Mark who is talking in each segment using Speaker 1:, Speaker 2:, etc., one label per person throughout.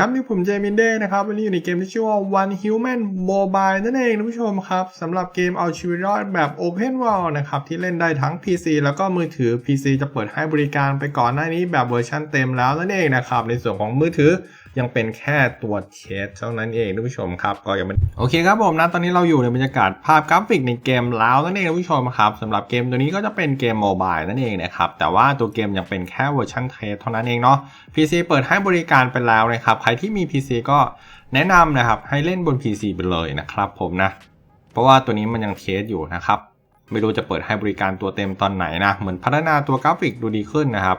Speaker 1: ครับนี่ผมเจมินเด้นะครับวันนี้อยู่ในเกมที่ชื่อว่า One Human Mobile นั่นเองท่านผู้ชมครับสำหรับเกมเอาชีวิตรอดแบบ Open World นะครับที่เล่นได้ทั้ง PC แล้วก็มือถือ PC จะเปิดให้บริการไปก่อนหน้านี้แบบเวอร์ชันเต็มแล้วนั่นเองนะครับในส่วนของมือถือ ยังเป็นแค่ตัวเทสเท่านั้นเองท่านผู้ชมครับก็ยังไม่โอเคครับผมนะตอนนี้เราอยู่ในบรรยากาศภาพกราฟิกในเกมแล้วนั่นเองท่านผู้ชมครับสำหรับเกมตัวนี้ก็จะเป็นเกมโมบายนั่นเองนะครับแต่ว่าตัวเกมยังเป็นแค่เวอร์ชันเทสเท่านั้นเองเนาะ PC เปิดให้บริการไปแล้วนะครับใครที่มี PC ก็แนะนำนะครับให้เล่นบน PC ไปเลยนะครับผมนะเพราะว่าตัวนี้มันยังเทสอยู่นะครับไม่รู้จะเปิดให้บริการตัวเต็มตอนไหนนะเหมือนพัฒนาตัวกราฟิกดูดีขึ้นนะครับ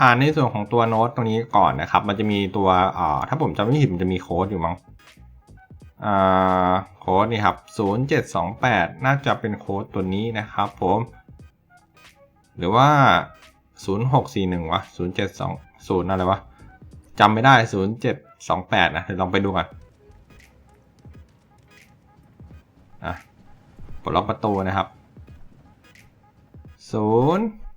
Speaker 1: อ่านในส่วนของตัวโน้ตตรงนี้ก่อนนะครับ มันจะมีตัวอ่าถ้าผมจำไม่ผิดมันจะมีโค้ดอยู่มั้งอ่าโค้ดนี่ครับ 0728 น่าจะเป็นโค้ดตัวนี้นะครับผม หรือว่า 0641 วะ 0720 อะไรวะจำไม่ได้ 0728 นะเดี๋ยวลองไปดูกันอะปลดล็อกประตูนะครับ 0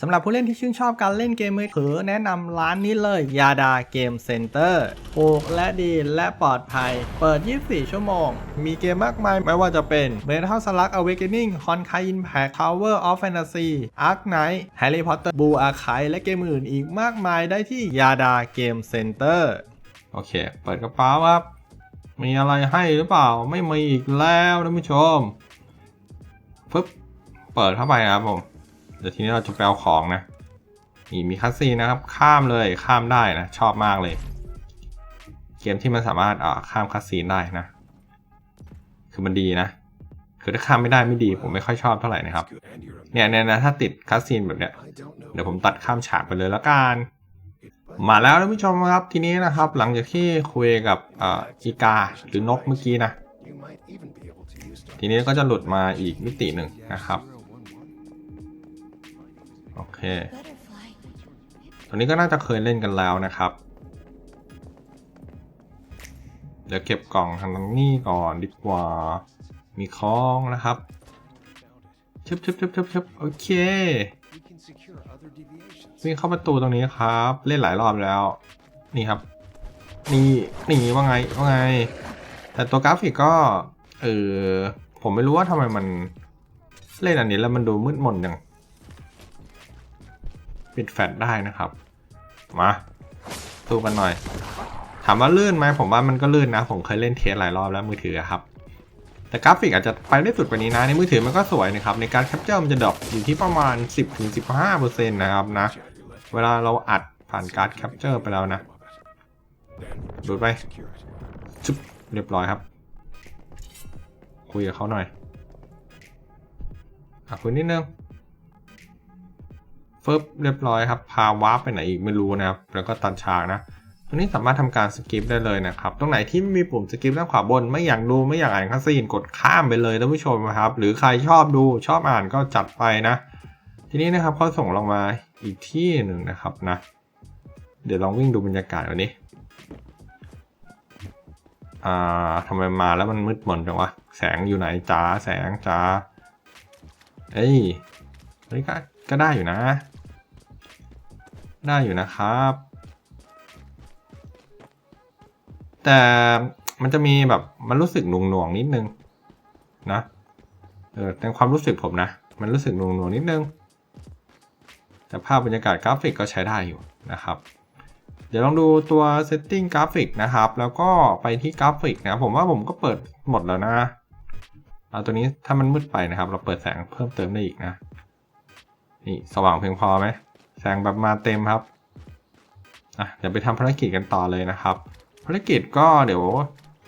Speaker 1: สำหรับผู้เล่นที่ชื่นชอบการเล่นเกมมือถือแนะนำร้านนี้เลยยาดาเกมเซ็นเตอร์ถูกและดีและปลอดภัย เปิด 24 ชั่วโมง มีเกมมากมายไม่ว่าจะเป็น Metal Slug Awakening Honkai Impact Tower of Fantasy Ark Knight Harry Potter Blue Archive และเกมอื่นอีกมากมายได้ที่ยาดาเกมเซ็นเตอร์โอเค เปิดกระเป๋าครับ มีอะไรให้หรือเปล่า ไม่มีอีกแล้วท่านผู้ชมปึ๊บ เปิดเข้าไปครับผม เดี๋ยวทีนี้เราจะไปเอาของนะนี่มีคัสซีนะครับ ข้ามเลยข้ามได้นะ ชอบมากเลย เกมที่มันสามารถอ่าข้ามคัสซีนได้นะ คือมันดีนะ คือถ้าข้ามไม่ได้ไม่ดี ผมไม่ค่อยชอบเท่าไหร่นะครับ เนี่ยเนี่ยนะถ้าติดคัสซีนแบบเนี้ยเดี๋ยวผมตัดข้ามฉากไปเลยแล้วกันมาแล้วท่านผู้ชมครับทีนี้นะครับ หลังจากที่คุยกับอีกาหรือนกเมื่อกี้นะ ทีนี้ก็จะหลุดมาอีกมิติหนึ่งนะครับ โอเค ตัวนี้ก็น่าจะเคยเล่นกันแล้วนะครับ เดี๋ยวเก็บกล่องทางนี้ก่อนดีกว่า มีคล้องนะครับชึบชึบชึบชึบชึบโอเควิ่งเข้าประตูตรงนี้ครับ เล่นหลายรอบแล้ว นี่ครับ นี่นี่ว่าไงว่าไง แต่ตัวกราฟิกก็เออผมไม่รู้ว่าทำไมมันเล่นอันนี้แล้วมันดูมืดมนอย่าง ปิดแฟลชได้นะครับ มาสู้กันหน่อย ถามว่าลื่นไหมผมว่ามันก็ลื่นนะ ผมเคยเล่นเทสหลายรอบแล้วมือถือครับ แต่กราฟิกอาจจะไปได้สุดกว่านี้นะ ในมือถือมันก็สวยนะครับ ในการแคปเจอร์มันจะดรอปอยู่ที่ประมาณ 10-15%นะครับนะ เวลาเราอัดผ่านการแคปเจอร์ไปแล้วนะดูไปชุบเรียบร้อยครับ คุยกับเขาหน่อยอะคุยนิดนึง ฟึบเรียบร้อยครับ พาวาร์ปไปไหนอีกไม่รู้นะครับ แล้วก็ตัดฉากนะตัวนี้สามารถทำการสกิปได้เลยนะครับ ตรงไหนที่มีปุ่มสกิปด้านขวาบน ไม่อยากดูไม่อยากอ่านคัสซีนกดข้ามไปเลยท่านผู้ชมนะครับ หรือใครชอบดูชอบอ่านก็จัดไปนะ ทีนี้นะครับเขาส่งเรามาอีกที่หนึ่งนะครับนะ เดี๋ยวลองวิ่งดูบรรยากาศวันนี้ อ่าทำไมมาแล้วมันมืดมนจังวะ แสงอยู่ไหนจ้าแสงจ้าเอ้ยเฮ้ยก็ก็ได้อยู่นะ ได้อยู่นะครับ แต่มันจะมีแบบมันรู้สึกหน่วงหน่วงๆนิดนึงนะเออในความรู้สึกผมนะ มันรู้สึกหน่วงหน่วงๆนิดนึง แต่ภาพบรรยากาศกราฟิกก็ใช้ได้อยู่นะครับ เดี๋ยวลองดูตัว setting กราฟิกนะครับ แล้วก็ไปที่กราฟิกนะ ผมว่าผมก็เปิดหมดแล้วนะเอาตัวนี้ถ้ามันมืดไปนะครับ เราเปิดแสงเพิ่มเติมได้อีกนะ นี่สว่างเพียงพอไหม งแบบมาเต็มครับอะเดี๋ยวไปทำภารกิจกันต่อเลยนะครับ ภารกิจก็เดี๋ยว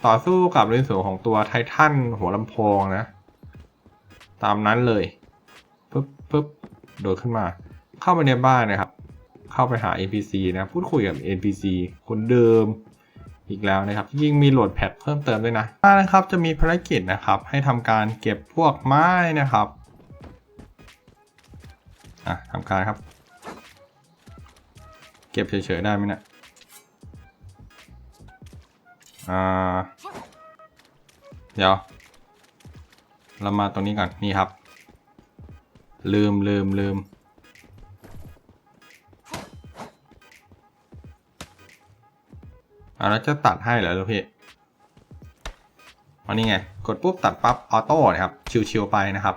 Speaker 1: ต่อสู้กับในส่วนของตัวไททันหัวลำโพงนะ ตามนั้นเลยปึ๊บปึ๊บโดดขึ้นมา เข้าไปในบ้านนะครับ เข้าไปหา NPC นะ พูดคุยกับ NPC คนเดิมอีกแล้วนะครับ ยิ่งมีโหลดแพทเพิ่มเติมด้วยนะนะครับ จะมีภารกิจนะครับ ให้ทำการเก็บพวกไม้นะครับอะทำการครับ ก็บเฉยๆได้ไหมเนี่ยอ่า เดี๋ยว เรามาตรงนี้ก่อน นี่ครับ ลืมลืมลืมอ่าแล้วจะตัดให้เหรอลูกพี่อันนี้ไง กดปุ๊บตัดปั๊บออโต้นะครับ ชิวๆไปนะครับ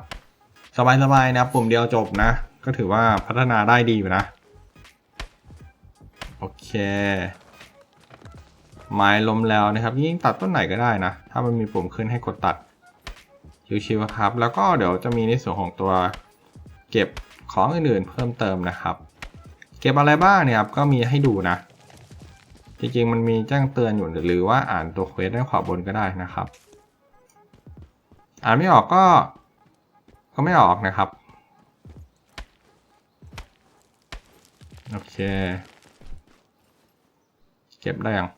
Speaker 1: สบายๆนะครับ ปุ่มเดียวจบนะ ก็ถือว่าพัฒนาได้ดีอยู่นะ ไม้ล้มแล้วนะครับยิ่งตัดต้นไหนก็ได้นะ ถ้ามันมีปุ่มขึ้นให้กดตัดชิวๆครับ แล้วก็เดี๋ยวจะมีในส่วนของตัวเก็บของอื่นๆเพิ่มเติมนะครับ เก็บอะไรบ้างเนี่ยครับก็มีให้ดูนะ จริงๆมันมีแจ้งเตือนอยู่หรือว่าอ่านตัวเควสด้านขวาบนก็ได้นะครับ อ่านไม่ออกก็ ก็ไม่ออกนะครับ โอเค เก็บได้ยัง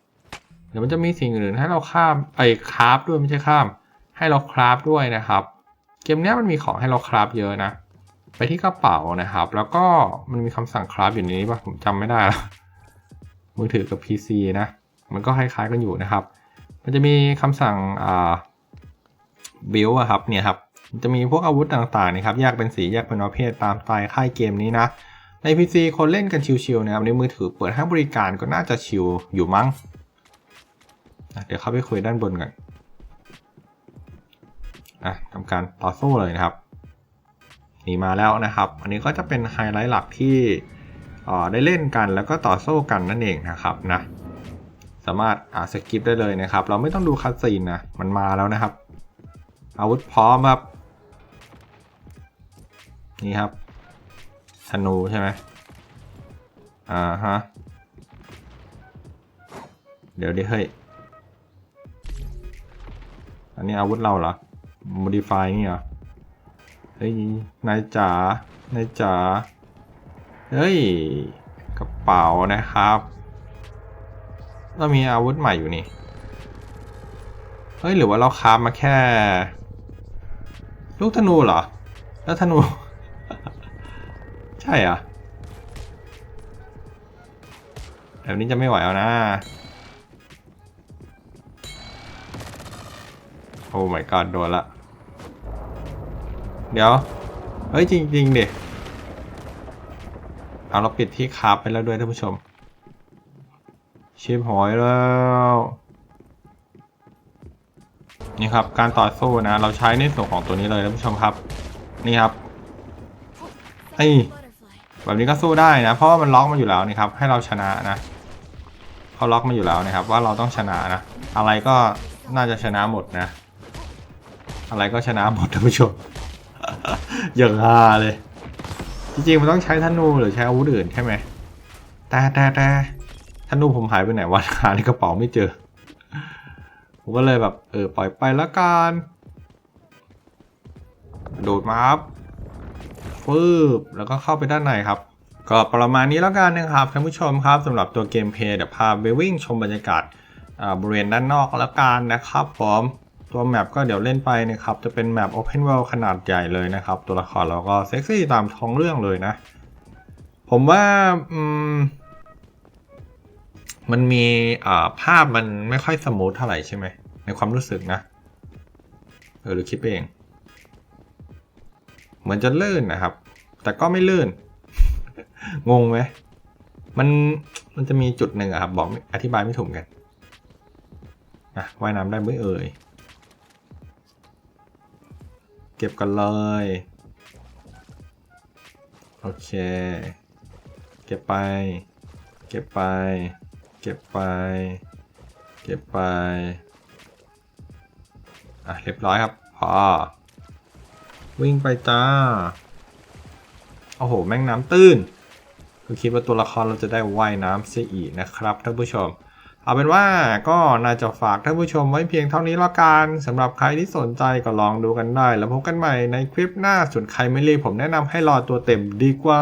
Speaker 1: เดี๋ยวมันจะมีสิ่งอื่นให้เราข้ามไปคราฟด้วยไม่ใช่ข้าม ให้เราคราฟด้วยนะครับ เกมนี้มันมีของให้เราคราฟเยอะนะ ไปที่กระเป๋านะครับ แล้วก็มันมีคำสั่งคราฟอยู่ในนี้ป่ะผมจำไม่ได้แล้วมือถือกับ PC นะ มันก็คล้ายๆกันอยู่นะครับ มันจะมีคำสั่งอ่าบิลอะครับเนี่ยครับจะมีพวกอาวุธต่างๆนะครับแยกเป็นสีแยกเป็นประเภทตามสไตล์ค่ายเกมนี้นะ ใน PC คนเล่นกันชิวๆนะครับในมือถือเปิดให้บริการก็น่าจะชิวอยู่มั้งอะเดี๋ยวเข้าไปคุยด้านบนก่อนอะทำการต่อสู้เลยนะครับนี่มาแล้วนะครับ อันนี้ก็จะเป็นไฮไลท์หลักที่เออได้เล่นกันแล้วก็ต่อสู้กันนั่นเองนะครับนะสามารถอ่าสกิปได้เลยนะครับ เราไม่ต้องดูคัดซีนนะมันมาแล้วนะครับ อาวุธพร้อมครับนี่ครับ ธนูใช่ไหมอ่าฮะ เดี๋ยวดิเฮ้ย อันนี้อาวุธเราเหรอ modify นี่เหรอ เฮ้ย นายจ๋า นายจ๋า เฮ้ย กระเป๋านะครับเรามีอาวุธใหม่อยู่นี่ เฮ้ย หรือว่าเราคาฟมาแค่ ลูกธนูเหรอ แล้วธนู ใช่อะแบบนี้จะไม่ไหวแล้วนะ โอ้ my god โดนละ เดี๋ยว เฮ้ย จริงๆดิเอาเราปิดที่คาไปแล้วด้วยท่านผู้ชม ชิบหอยแล้ว นี่ครับ การต่อสู้นะ เราใช้ในส่วนของตัวนี้เลยท่านผู้ชมครับ นี่ครับไอ้ แบบนี้ก็สู้ได้นะ เพราะว่ามันล็อกมาอยู่แล้วนี่ครับ ให้เราชนะนะเขาล็อกมาอยู่แล้วนะครับ ว่าเราต้องชนะนะ อะไรก็น่าจะชนะหมดนะ อะไรก็ชนะหมดท่านผู้ชมอย่างฮาเลย จริงๆมันต้องใช้ธนูหรือใช้อาวุธอื่นใช่ไหมแต่แต่แต่ธนูผมหายไปไหนวะหาในกระเป๋าไม่เจอ ผมก็เลยแบบเออปล่อยไปละกัน โดดมาครับ ฟืบแล้วก็เข้าไปด้านในครับ ก็ประมาณนี้แล้วกันนะครับท่านผู้ชมครับสำหรับตัวเกมเพลย์เดี๋ยวพาไปวิ่งชมบรรยากาศบริเวณด้านนอกแล้วกันนะครับผมตัวแมปก็เดี๋ยวเล่นไปนะครับจะเป็นแมป Open World ขนาดใหญ่เลยนะครับ ตัวละครเราก็เซ็กซี่ตามท้องเรื่องเลยนะ ผมว่าอืมมันมีอ่าภาพมันไม่ค่อยสมูทเท่าไหร่ใช่ไหมในความรู้สึกนะ เออหรือคิดเอง เหมือนจะลื่นนะครับ แต่ก็ไม่ลื่น งงไหมมันมันจะมีจุดหนึ่งอะครับ บอกอธิบายไม่ถูกกันนะว่ายน้ำได้ไหมเอ่ย เก็บกันเลย โอเค เก็บไป เก็บไป เก็บไป เก็บไป อะ เรียบร้อยครับ พอ วิ่งไปจ้า โอ้โห แม่งน้ำตื้นคือคิดว่าตัวละครเราจะได้ว่ายน้ำเสียอีกนะครับท่านผู้ชม เอาเป็นว่าก็น่าจะฝากท่านผู้ชมไว้เพียงเท่านี้ละกันสำหรับใครที่สนใจก็ลองดูกันได้ แล้วพบกันใหม่ในคลิปหน้าส่วนใครไม่รีบผมแนะนำให้รอตัวเต็มดีกว่า